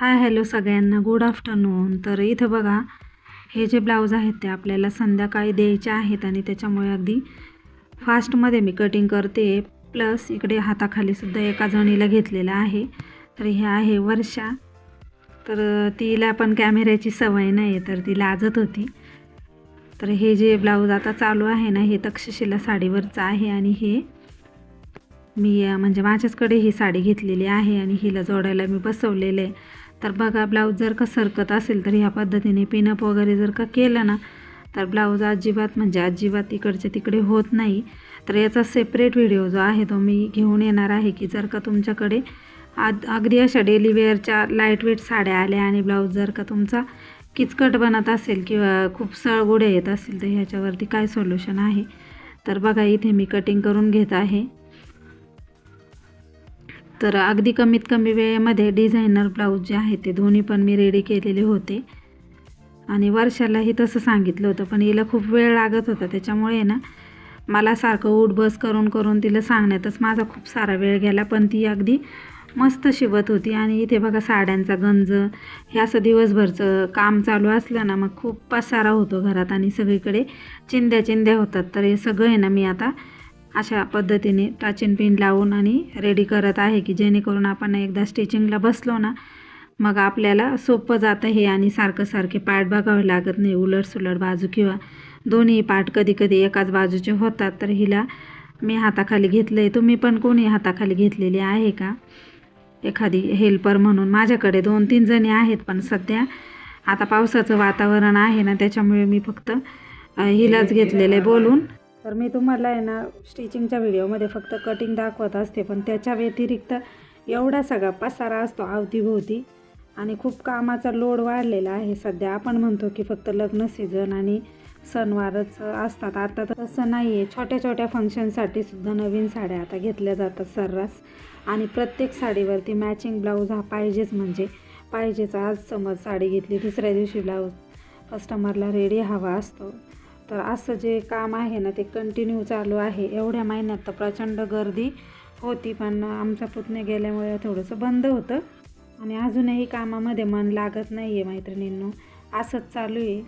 हाय hello सगळ्यांना. Good afternoon. तर इथं बघा हे जे ब्लाऊज आहेत ते आपल्याला संध्याकाळी द्यायचे आहेत आणि त्याच्यामुळे अगदी फास्टमध्ये मी कटिंग करते. प्लस इकडे हाताखालीसुद्धा एका जणीला घेतलेलं आहे. तर हे आहे वर्षा. तर तिला पण कॅमेऱ्याची सवय नाही आहे तर ती लाजत होती. तर हे जे ब्लाऊज आता चालू आहे ना हे तक्षशिला साडीवरचं आहे आणि हे मी म्हणजे माझ्याचकडे ही साडी घेतलेली आहे आणि हिला जोडायला मी बसवलेलं आहे. तर बघा ब्लाऊज जर का सरकत असेल तर ह्या पद्धतीने पिनअप वगैरे जर का केलं ना तर ब्लाऊज अजिबात म्हणजे अजिबात इकडच्या तिकडे होत नाही. तर याचा सेपरेट व्हिडिओ जो आहे तो मी घेऊन येणार आहे की जर का तुमच्याकडे आद अगदी अशा डेली वेअरच्या लाइट वेट साड्या आल्या आणि ब्लाऊज जर का तुमचा किचकट बनत असेल किंवा खूप सळगुड्या येत असेल तर ह्याच्यावरती काय सोल्युशन आहे? तर बघा इथे मी कटिंग करून घेत आहे. तर अगदी कमीत कमी वेळेमध्ये डिझायनर ब्लाऊज जे आहे ते दोन्ही पण मी रेडी केलेले होते. आणि वर्षालाही तसं सांगितलं होतं पण हिला खूप वेळ लागत होता. त्याच्यामुळे ना मला सारखं उठबस करून करून तिला सांगण्यातच माझा खूप सारा वेळ गेला पण ती अगदी मस्त शिवत होती. आणि इथे बघा साड्यांचा गंज हे असं दिवसभरचं काम चालू असलं ना मग खूप पसारा होतो घरात आणि सगळीकडे चिंध्या चिंध्या होतात. तर हे सगळं आहे ना मी आता अशा पद्धतीने टाचिन पिन लावून आणि रेडी करत आहे की जेणेकरून आपण एकदा स्टिचिंगला बसलो ना मग आपल्याला सोपं जातं हे आणि सारखं सारखे पार्ट बघावे लागत नाही. उलट सुलट बाजू किंवा दोन्ही पार्ट कधी कधी एकाच बाजूचे होतात. तर हिला मी हाताखाली घेतलं आहे तुम्ही पण कोणी हाताखाली घेतलेली आहे का? एखादी हेल्पर म्हणून. माझ्याकडे दोन तीन जणी आहेत पण सध्या आता पावसाचं वातावरण आहे ना त्याच्यामुळे मी फक्त हिलाच घेतलेलं आहे बोलून. तर मी तुम्हाला आहे ना स्टिचिंगच्या व्हिडिओमध्ये फक्त कटिंग दाखवत असते पण त्याच्या व्यतिरिक्त एवढा सगळा पसारा असतो अवतीभोवती. आणि खूप कामाचा लोड वाढलेला आहे. सध्या आपण म्हणतो की फक्त लग्न सीझन आणि सणवारच असतात. आता तसं नाही आहे छोट्या छोट्या फंक्शनसाठी सुद्धा नवीन साड्या आता घेतल्या जातात सर्रास. आणि प्रत्येक साडीवरती मॅचिंग ब्लाऊज हा पाहिजेच म्हणजे. पाहिजेच. आज समज साडी घेतली दुसऱ्या दिवशी ब्लाऊज कस्टमरला रेडी हवा असतो. तर असं जे काम आहे ना ते कंटिन्यू चालू आहे. एवढ्या महिन्यात तर प्रचंड गर्दी होती पण आमचा पुतणे गेल्यामुळे थोडंसं बंद होतं. आणि अजूनही कामामध्ये मन लागत नाही आहे मैत्रिणींनो. असंच चालू आहे.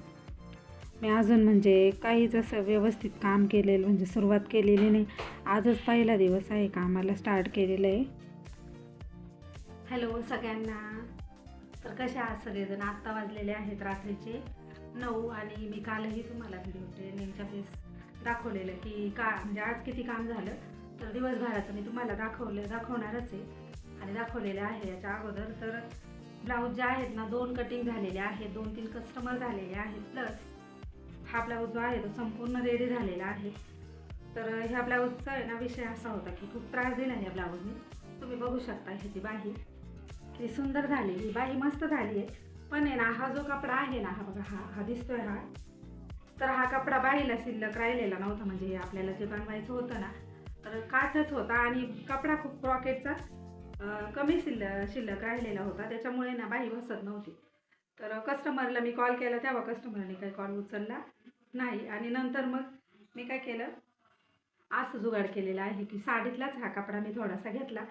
मी अजून म्हणजे काहीच असं व्यवस्थित काम केलेलं म्हणजे सुरुवात केलेली नाही. आजच पहिला दिवस आहे कामाला स्टार्ट केलेलं आहे. हॅलो सगळ्यांना. तर कशा आहात सगळेजण? आत्ता वाजलेले आहेत रात्रीचे. नऊ आणि मी कालही तुम्हाला व्हिडिओ ट्रेनिंगच्या वेळेस दाखवलेलं की का म्हणजे आज किती काम झालं तर दिवसभराचं मी तुम्हाला दाखवलं दाखवणारच आहे. आणि दाखवलेलं आहे याच्या अगोदर तर ब्लाऊज जे आहेत ना दोन कटिंग झालेले आहेत दोन तीन कस्टमर झालेले आहेत प्लस हा ब्लाऊज जो आहे तो संपूर्ण रेडी झालेला आहे. तर ह्या ब्लाऊजचा आहे ना विषय असा होता की खूप त्रास दिला या ब्लाऊजने तुम्ही बघू शकता ह्याची बाही ती सुंदर झाली ही बाही मस्त झाली आहे. पण आहे ना हा जो कपडा आहे ना हा बघा हा हा दिसतोय हा. तर हा कपडा बाहीला शिल्लक राहिलेला नव्हता म्हणजे हे आपल्याला जे बनवायचं होतं ना तर काचच होता आणि कपडा खूप क्रॉकेटचा कमी शिल्ल शिल्लक राहिलेला होता. त्याच्यामुळे ना बाही बसत नव्हती. तर कस्टमरला मी कॉल केला तेव्हा कस्टमरने काही कॉल उचलला नाही. आणि नंतर मग मी काय केलं असं जुगाड केलेला आहे की साडीतलाच हा कपडा मी थोडासा घेतला.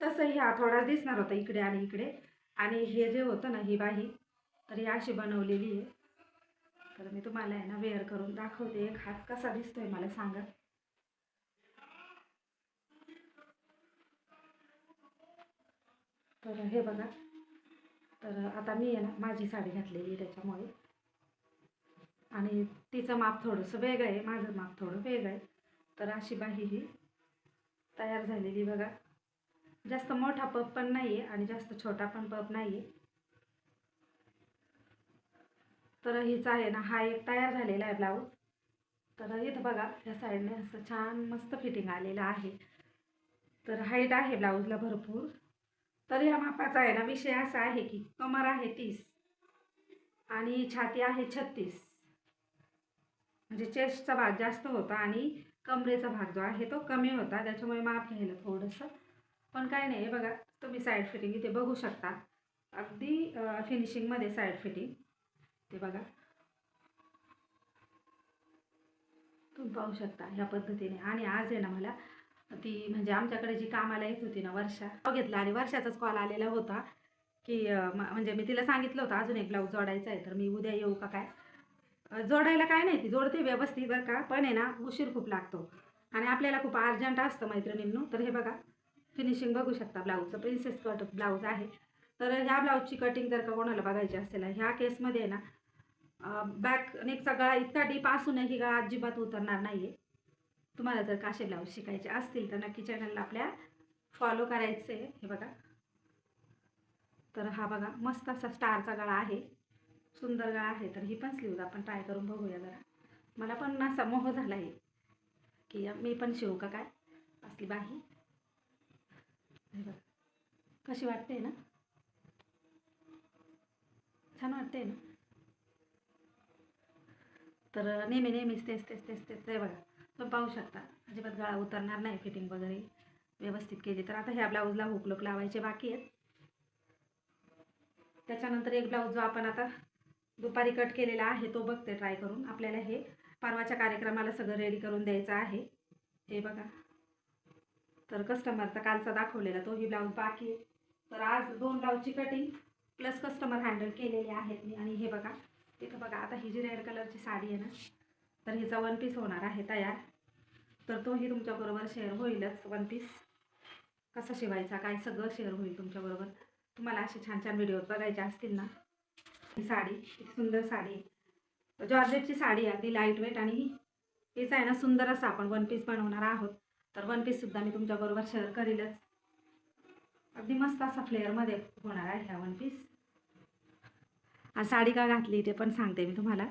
तसंही हा थोडा दिसणार होता इकडे आणि इकडे. आणि हे जे होतं ना ही बाही तर ही अशी बनवलेली आहे. तर मी तुम्हाला आहे ना वेअर करून दाखवते. एक हात कसा दिसतोय मला सांगा. तर हे बघा. तर आता मी आहे ना माझी साडी घातलेली आहे त्याच्यामुळे. आणि तिचं माप थोडंसं वेगळं आहे. माझं माप थोडं वेगळं आहे. तर अशी बाही ही तयार झालेली बघा. जास्त मोठा पप पण नाही आहे आणि जास्त छोटा पण पप नाही आहे तर हिचा आहे ना हा एक तयार झालेला आहे ब्लाऊज तर इथं बघा या साईडने असं छान मस्त फिटिंग आलेलं आहे. तर हाईट आहे ब्लाऊजला भरपूर. तर या मापाचा आहे ना विषय असा आहे की कमर आहे तीस आणि छाती आहे छत्तीस. म्हणजे चेस्टचा भाग जास्त होता आणि कमरेचा भाग जो आहे तो कमी होता. त्याच्यामुळे माप घ्यायला थोडंसं. पण काय नाही बघा तुम्ही साईड फिटिंग इथे बघू शकता. अगदी फिनिशिंगमध्ये साईड फिटिंग ते बघा. तुम्ही पाहू शकता ह्या पद्धतीने. आणि आज आहे ना मला ती म्हणजे आमच्याकडे जी कामाला येत होती ना वर्षा तो घेतला आणि वर्षाचाच कॉल आलेला होता की म्हणजे मी तिला सांगितलं होतं अजून एक ब्लाऊज जोडायचा आहे तर मी उद्या येऊ का काय? जोडायला काय नाही ती जोडते व्यवस्थित बरं का पण आहे ना उशीर खूप लागतो. आणि आपल्याला खूप अर्जंट असतं मैत्रिणींनो. तर हे बघा फिनिशिंग बघू शकता ब्लाऊजचं प्रिन्सेस कट ब्लाऊज आहे. तर ह्या ब्लाऊजची कटिंग जर का कोणाला बघायची असेल ह्या केसमध्ये आहे ना बॅक नेकचा गळा इतका डीप असूनही गळा अजिबात उतरणार नाही आहे तुम्हाला जर का असे ब्लाऊज शिकायचे असतील तर नक्की चॅनलला आपल्या फॉलो करायचे हे बघा. तर हा बघा मस्त असा स्टारचा गळा आहे. सुंदर गळा आहे. तर ही पण स्लीव्ज आपण ट्राय करून बघूया जरा. मला पण असा मोह झाला आहे की मी पण शिवू का काय? असली बाही हे बघा. कशी वाटते ना? छान वाटते ना? तर नेहमी नेहमीच तेच तेच तेच तेच ते बघा. तुम्ही पाहू शकता. अजिबात गळा उतरणार नाही फिटिंग वगैरे. व्यवस्थित केली तर. आता ह्या ब्लाऊजला हुकलोक लावायचे बाकी आहेत. त्याच्यानंतर एक ब्लाऊज जो आपण आता दुपारी कट केलेला आहे तो बघते ट्राय करून. आपल्याला हे परवाच्या कार्यक्रमाला सगळं रेडी करून द्यायचं आहे. हे बघा. तर कस्टमरचा कालचा दाखवलेला तोही ब्लाऊज बाकी आहे. तर आज दोन ब्लाऊजची कटिंग प्लस कस्टमर हँडल केलेले आहेत मी. आणि हे बघा इथं बघा आता ही जी रेड कलरची साडी आहे ना तर हिचा वन पीस होणार आहे तयार. तर तोही तुमच्याबरोबर शेअर होईलच. वन पीस कसा शिवायचा काय सगळं शेअर होईल तुमच्याबरोबर तुम्हाला असे छान छान व्हिडिओ बघायचे असतील ना. ही साडी सुंदर साडी आहे. जॉर्जेटची साडी आहे अगदी लाइट वेट आणि हिचा आहे ना सुंदर असं आपण वन पीस बनवणार आहोत. तर वन पीससुद्धा मी तुमच्याबरोबर शेअर करीलच. अगदी मस्त असा फ्लेअरमध्ये होणार आहे ह्या वन पीस आणि साडी का घातली ते पण सांगते मी तुम्हाला.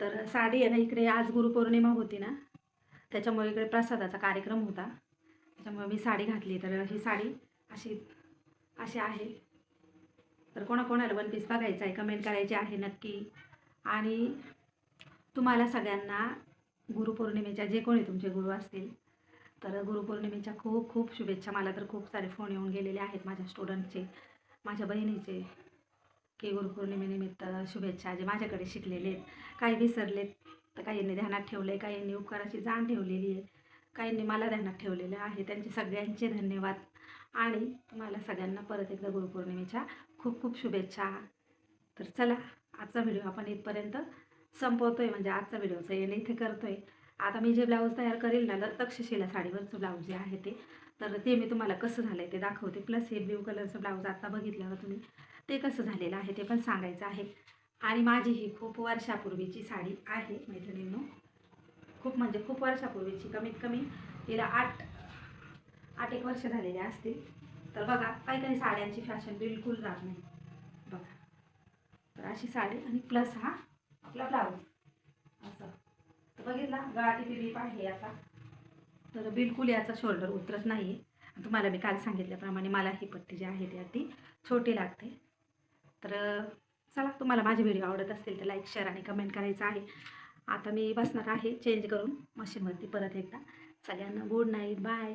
तर साडी आहे ना इकडे आज गुरुपौर्णिमा होती ना त्याच्यामुळे इकडे प्रसादाचा कार्यक्रम होता. त्याच्यामुळे मी साडी घातली तर ही साडी अशी अशी आहे. तर कोणाकोणाला वन पीस बघायचं आहे कमेंट करायची आहे नक्की. आणि तुम्हाला सगळ्यांना गुरुपौर्णिमेच्या जे कोणी तुमचे गुरु असतील तर गुरुपौर्णिमेच्या खूप खूप शुभेच्छा. मला तर खूप सारे फोन येऊन गेलेले आहेत माझ्या स्टुडंटचे माझ्या बहिणीचे की गुरुपौर्णिमेनिमित्त शुभेच्छा जे माझ्याकडे शिकलेले आहेत. काही विसरलेत तर काहींनी ध्यानात ठेवलं आहे काहींनी उपकाराची जाण ठेवलेली आहे. काहींनी मला ध्यानात ठेवलेलं आहे. त्यांचे सगळ्यांचे धन्यवाद. आणि तुम्हाला सगळ्यांना परत एकदा गुरुपौर्णिमेच्या खूप खूप शुभेच्छा. तर चला आजचा व्हिडिओ आपण इथपर्यंत संपवतो आहे म्हणजे आजचा व्हिडिओचं येणे इथे करतो आहे आता मी जे ब्लाऊज तयार करेल ना तक्षशिला साडीवरचं ब्लाऊज जे आहे ते तर ते मी तुम्हाला कसं झालं आहे ते दाखवते. प्लस हे ब्ल्यू कलरचं ब्लाऊज आता बघितल्यावर तुम्ही ते कसं झालेलं आहे ते पण सांगायचं आहे. आणि माझी ही खूप वर्षापूर्वीची साडी आहे मैत्रिणींनो. खूप म्हणजे खूप वर्षापूर्वीची कमीत कमी तिला आठ आठ एक वर्ष झालेले असतील. तर बघा काही काही साड्यांची फॅशन बिलकुल जात नाही. बघा. तर अशी साडी आणि प्लस हा आपला ब्लाऊज असं. बघितला? बघितला गळाची टिलीप आहे आता. तर बिलकुल याचा शोल्डर उतरत नाही आहे तुम्हाला मी काल सांगितल्याप्रमाणे मला ही पट्टी जी आहे ती अगदी छोटी लागते. तर चला तुम्हाला माझे व्हिडिओ आवडत असतील तर लाईक शेअर आणि कमेंट करायचं आहे. आता मी बसणार आहे चेंज करून मशीनवरती परत एकदा. सगळ्यांना गुड नाईट बाय